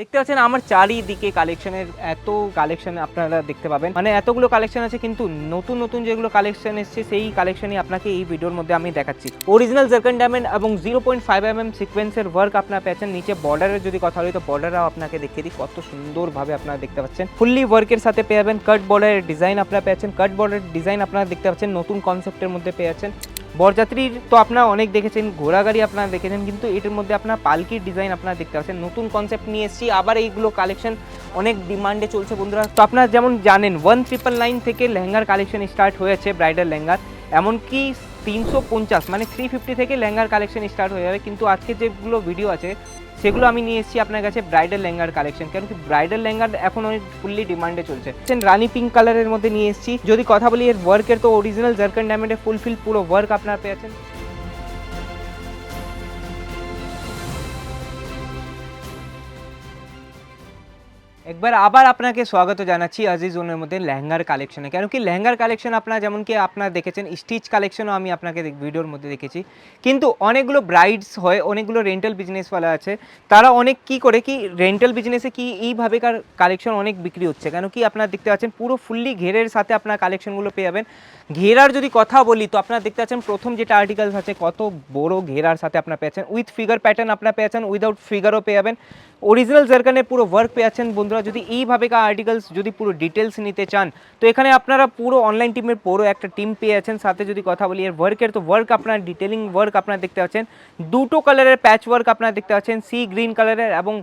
দেখতে পাচ্ছেন আমার চারিদিকে কালেকশনের, এত কালেকশন আপনারা দেখতে পাবেন। মানে এতগুলো কালেকশন আছে, কিন্তু নতুন নতুন যেগুলো কালেকশন এসছে, সেই কালেকশনই আপনাকে এই ভিডিওর মধ্যে আমি দেখাচ্ছি। অরিজিনাল জার্কান ডায়মন্ড এবং zero point five M M সিকোয়েন্সের ওয়ার্ক আপনারা পেয়েছেন। নিচে বর্ডারের যদি কথা হয় তো বর্ডারও আপনাকে দেখিয়ে দিই, কত সুন্দরভাবে আপনারা দেখতে পাচ্ছেন। ফুললি ওয়ার্কের সাথে পেয়ে যাবেন। কাট বর্ডারের ডিজাইন আপনারা পেয়েছেন। কাট বর্ডারের ডিজাইন আপনারা দেখতে পাচ্ছেন। নতুন কনসেপ্টের মধ্যে পেয়ে বরযাত্রীর তো আপনারা অনেক দেখেছেন, ঘোড়া গাড়ি আপনারা দেখেছেন, কিন্তু এটার মধ্যে আপনার পালকির ডিজাইন আপনারা দেখতে পাচ্ছেন। নতুন কনসেপ্ট নিয়ে এসেছি, আবার এইগুলো কালেকশন অনেক ডিমান্ডে চলছে বন্ধুরা। তো আপনারা যেমন জানেন ওয়ান ট্রিপল নাইন থেকে লেহেঙ্গার কালেকশন স্টার্ট হয়েছে ব্রাইডাল লেহেঙ্গার। এমনকি তিনশো পঞ্চাশ মানে থ্রি ফিফটি থেকে লেহেঙ্গার কালেকশন স্টার্ট হয়ে যাবে। কিন্তু আজকে যেগুলো ভিডিও আছে, সেগুলো আমি নিয়ে এসেছি আপনার কাছে ব্রাইডাল লেহেঙ্গার কালেকশন কারণ কি ব্রাইডাল লেহেঙ্গার এখন অনেক ফুললি ডিমান্ডে চলছে। রানি পিঙ্ক কালারের মধ্যে নিয়ে এসেছি। যদি কথা বলি, এর ওয়ার্কের তো অরিজিনাল জার্কান ডায়মন্ডে ফুলফিল পুরো ওয়ার্ক আপনারা পেয়েছেন। একবার আবার আপনাকে স্বাগত জানাচ্ছি আজিজ জোনের মধ্যে লেহেঙ্গার কালেকশনে কেন কি লেহেঙ্গার কালেকশন আপনার যেমন কি আপনারা দেখেছেন স্টিচ কালেকশনও আমি আপনাকে ভিডিওর মধ্যে দেখেছি। কিন্তু অনেকগুলো ব্রাইডস হয়, অনেকগুলো রেন্টাল বিজনেসওয়ালা আছে, তারা অনেক কি করে কি রেন্টাল বিজনেসে কি এইভাবে কালেকশন অনেক বিক্রি হচ্ছে। কেন কি আপনারা দেখতে পাচ্ছেন পুরো ফুললি ঘেরের সাথে আপনার কালেকশনগুলো পেয়ে যাবেন। ঘেরার যদি কথা বলি, তো আপনারা দেখতে পাচ্ছেন প্রথম যেটা আর্টিকেলস আছে, কত বড় ঘেরার সাথে আপনারা পেয়েছেন উইথ ফিগার প্যাটার্ন আপনারা পেয়েছেন উইদাউট ফিগারও পেয়ে যাবেন। অরিজিনাল জার্কানের পুরো ওয়ার্ক পেয়ে পেয়েছেন বন্ধুরা, যদি এইভাবে আর্টিকেলস যদি পুরো ডিটেলস নিতে চান, তো এখানে আপনারা পুরো অনলাইন টিমের পুরো একটা টিম পেয়ে আছেন সাথে যদি কথা বলি, এর ওয়ার্কের তো ওয়ার্ক আপনার ডিটেলিং ওয়ার্ক আপনারা দেখতে পাচ্ছেন। দুটো কালারের প্যাচ ওয়ার্ক আপনারা দেখতে পাচ্ছেন। সি গ্রিন কালারের এবং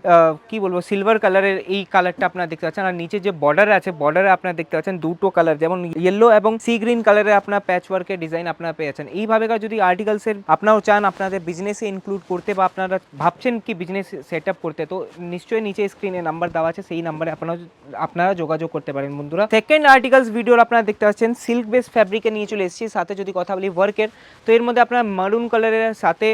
কি বলব সিলভার কালারের এই কালারটা আপনারা দেখতে পাচ্ছেন। আর নিচে যে বর্ডার আছে বর্ডারে আপনারা দেখতে পাচ্ছেন দুটো কালার যেমন ইয়েলো এবং সি গ্রিন কালারের আপনার প্যাচ ওয়ার্কের ডিজাইন আপনারা পেয়েছেন। এইভাবেকার যদি আর্টিকেলসের আপনারাও চান, আপনাদের বিজনেসে ইনক্লুড করতে বা আপনারা ভাবছেন কি বিজনেস সেট করতে, তো নিশ্চয়ই নিচে স্ক্রিনে নাম্বার দেওয়া আছে, সেই নাম্বারে আপনারা আপনারা যোগাযোগ করতে পারেন বন্ধুরা। সেকেন্ড আর্টিকেলস ভিডিওর আপনারা দেখতে পাচ্ছেন সিল্ক বেস ফ্যাব্রিকে নিয়ে চলে এসেছি, সাথে যদি কথা বলি ওয়ার্কের তো এর মধ্যে আপনার মারুন কালারের সাথে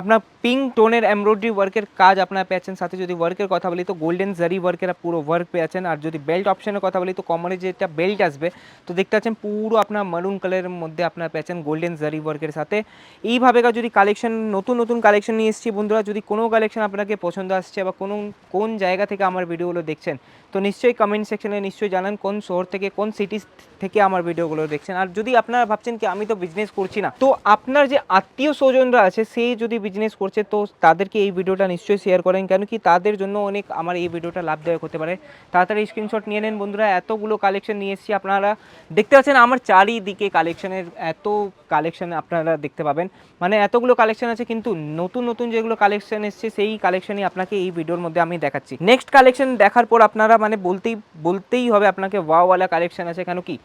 আপনার পিঙ্ক টোনের এমব্রয়ডারি ওয়ার্কের কাজ আপনারা পেয়েছেন। সাথে যদি ওয়ার্কের কথা বলি, তো গোল্ডেন জারি ওয়ার্কের পুরো ওয়ার্ক পেয়েছেন। আর যদি বেল্ট অপশনের কথা বলি, তো কমনে যেটা বেল্ট আসবে, তো দেখতে পাচ্ছেন পুরো আপনার মারুন কালারের মধ্যে আপনারা পেয়েছেন গোল্ডেন জারি ওয়ার্কের সাথে। এইভাবে যদি কালেকশন নতুন নতুন কালেকশন নিয়ে এসেছি বন্ধুরা, যদি কোনো কালেকশন আপনাকে পছন্দ আসছে বা কোনো, কোন জায়গা থেকে আমার ভিডিওগুলো দেখছেন, তো নিশ্চয়ই কমেন্ট সেকশনে নিশ্চয়ই জানান কোন শহর থেকে, কোন সিটি থেকে আমার ভিডিওগুলো দেখছেন। আর যদি আপনারা ভাবছেন কি, আমি তো বিজনেস করছি না, তো আপনার যে আত্মীয় স্বজনরা আছে সেই যদি বিজনেস করছে, তো তাদেরকে এই ভিডিওটা নিশ্চয়ই শেয়ার করেন, কেন কি তাদের জন্য অনেক আমার এই ভিডিওটা লাভদায়ক হতে পারে। তাড়াতাড়ি স্ক্রিনশট নিয়ে নেন বন্ধুরা, এতগুলো কালেকশন নিয়ে এসেছি আপনারা। দেখতে পাচ্ছেন আমার চারিদিকে কালেকশনের এত কালেকশন আপনারা দেখতে পাবেন। মানে এতগুলো কালেকশন আছে, কিন্তু নতুন নতুন যেগুলো কালেকশন এসছে, সেই কালেকশনই আপনাকে এই ভিডিওর মধ্যে আমি দেখাচ্ছি। নেক্সট কালেকশন দেখার পর আপনারা মানে বলতেই বলতেই হবে আপনাকে ওয়াওয়ালা কালেকশন আছে। কেন কি,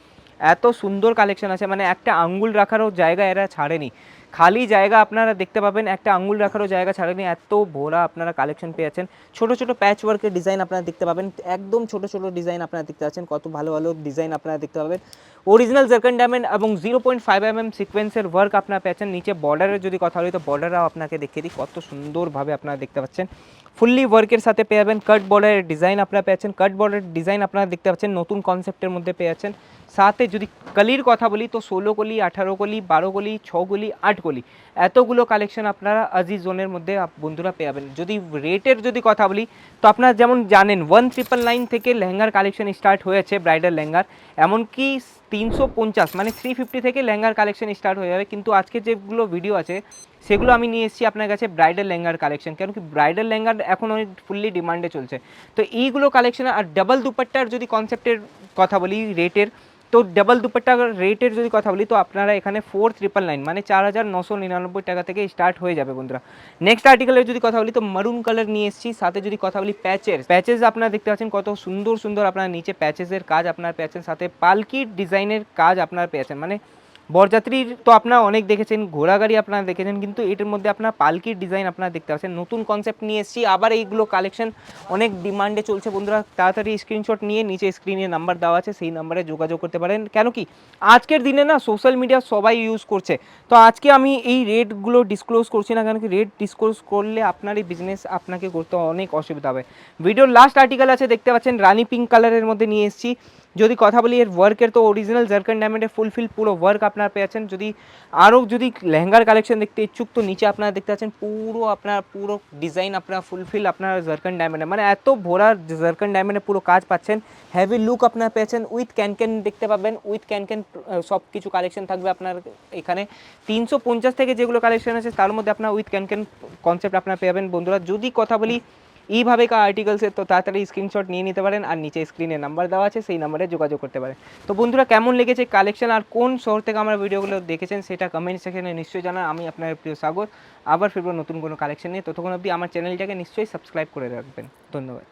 এত সুন্দর কালেকশন আছে মানে একটা আঙ্গুল রাখারও জায়গা এরা ছাড়েনি। খালি জায়গা আপনারা দেখতে পাবেন, একটা আঙ্গুল রাখারও জায়গা ছাড়েনি, এত ভোরা আপনারা কালেকশন পেয়েছেন। ছোট ছোট প্যাচ ওয়ার্কের ডিজাইন আপনারা দেখতে পাবেন, একদম ছোট ছোট ডিজাইন আপনারা দেখতে পাচ্ছেন, কত ভালো ভালো ডিজাইন আপনারা দেখতে পাবেন। অরিজিনাল জার্কান ডায়মন্ড এবং zero point five M M সিকোয়েন্সের ওয়ার্ক আপনারা পেয়েছেন, নিচে বর্ডারের যদি কথা বলি, তো বর্ডারও আপনাকে দেখিয়ে দিই, কত সুন্দরভাবে আপনারা দেখতে পাচ্ছেন। ফুললি ওয়ার্কের সাথে পেয়ে যাবেন কাট বর্ডারের ডিজাইন আপনারা পেয়েছেন কাট বর্ডারের ডিজাইন আপনারা দেখতে পাচ্ছেন, নতুন কনসেপ্টের মধ্যে পেয়ে যাচ্ছেন। সাথে যদি কলির কথা বলি, তো ষোলো কলি, আঠারো কলি, বারো কলি, ছ কলি, আট কলি এতগুলো কালেকশন আপনারা আজিজ জোনের মধ্যে বন্ধুরা পেয়ে যাবেন যদি রেটের যদি কথা বলি, তো আপনারা যেমন জানেন ওয়ান ট্রিপল নাইন থেকে লেহেঙ্গার কালেকশন স্টার্ট হয়েছে ব্রাইডাল লেহেঙ্গার। এমনকি তিনশো পঞ্চাশ মানে থ্রি ফিফটি থেকে লেহেঙ্গার কালেকশন স্টার্ট হয়ে যাবে। কিন্তু আজকে যেগুলো ভিডিও আছে, সেগুলো আমি নিয়ে এসেছি আপনার কাছে ব্রাইডাল লেহেঙ্গার কালেকশন কেন কি ব্রাইডাল লেহেঙ্গার এখন অনেক ফুললি ডিমান্ডে চলছে। তো এইগুলো কালেকশন আর ডাবল দুপাট্টার যদি কনসেপ্টের কথা বলি রেটের তো ডাবল দুপাট্টা রেটের যদি কথা বলি, তো আপনারা এখানে ফোর ট্রিপল নাইন মানে চার হাজার নশো নিরানব্বই টাকা থেকে স্টার্ট হয়ে যাবে বন্ধুরা। নেক্সট আর্টিকেলের যদি কথা বলি, তো মারুন কালার নিয়ে এসেছি। সাথে যদি কথা বলি প্যাচের প্যাচেস আপনারা দেখতে পাচ্ছেন কত সুন্দর সুন্দর আপনার নিচে প্যাচেসের কাজ আপনার পেয়েছেন, সাথে পালকির ডিজাইনের কাজ আপনার পেয়েছেন। মানে বরযাত্রীর তো আপনারা অনেক দেখেছেন, ঘোড়া গাড়ি আপনারা দেখেছেন, কিন্তু এটার মধ্যে আপনার পালকির ডিজাইন আপনারা দেখতে পাচ্ছেন। নতুন কনসেপ্ট নিয়ে এসেছি, আবার এইগুলো কালেকশন অনেক ডিমান্ডে চলছে বন্ধুরা। তাড়াতাড়ি স্ক্রিনশট নিয়ে নিচে স্ক্রিনে নাম্বার দেওয়া আছে, সেই নাম্বারে যোগাযোগ করতে পারেন। কেন কি, আজকের দিনে না সোশ্যাল মিডিয়া সবাই ইউজ করছে। তো আজকে আমি এই রেটগুলো ডিসক্লোজ করছি না, কেন কি রেট ডিসক্লোজ করলে আপনার এই বিজনেস আপনাকে করতে অনেক অসুবিধা হবে। ভিডিওর লাস্ট আর্টিকেল আছে, দেখতে পাচ্ছেন, রানি পিঙ্ক কালারের মধ্যে নিয়ে এসেছি। যদি কথা বলি, এর ওয়ার্কের তো অরিজিনাল জার্কান ডায়মন্ডে ফুলফিল পুরো ওয়ার্ক আপনারা পেয়েছেন যদি আরও যদি লেহেঙ্গার কালেকশন দেখতে ইচ্ছুক, তো নিচে আপনারা দেখতে পাচ্ছেন পুরো আপনার, পুরো ডিজাইন আপনার ফুলফিল আপনার জার্কান ডায়মন্ডে মানে এত ভোরা জার্কান ডায়মন্ডে পুরো কাজ পাচ্ছেন। হেভি লুক আপনারা পেয়েছেন উইথ ক্যান ক্যান দেখতে পাবেন। উইথ ক্যান ক্যান সব কিছু কালেকশন থাকবে আপনার এখানে। তিনশো পঞ্চাশ থেকে যেগুলো কালেকশন আছে, তার মধ্যে আপনার উইথ ক্যান ক্যান কনসেপ্ট আপনারা পেয়ে যাবেন। বন্ধুরা, যদি কথা বলি এইভাবে কা আর্টিকেলসের তো তাড়াতাড়ি স্ক্রিনশট নিয়ে নিতে পারেন আর নিচে স্ক্রিনে নাম্বার দেওয়া আছে, সেই নাম্বারে যোগাযোগ করতে পারেন। তো বন্ধুরা, কেমন লেগেছে কালেকশন আর কোন শহর থেকে আমার ভিডিওগুলো দেখেছেন সেটা কমেন্ট সেকশনে নিশ্চয়ই জানান। আমি আপনার প্রিয় সাগর, আবার ফিরবো নতুন কোনো কালেকশন নিয়ে। ততক্ষণ অবধি আমার চ্যানেলটাকে নিশ্চয়ই সাবস্ক্রাইব করে রাখবেন। ধন্যবাদ।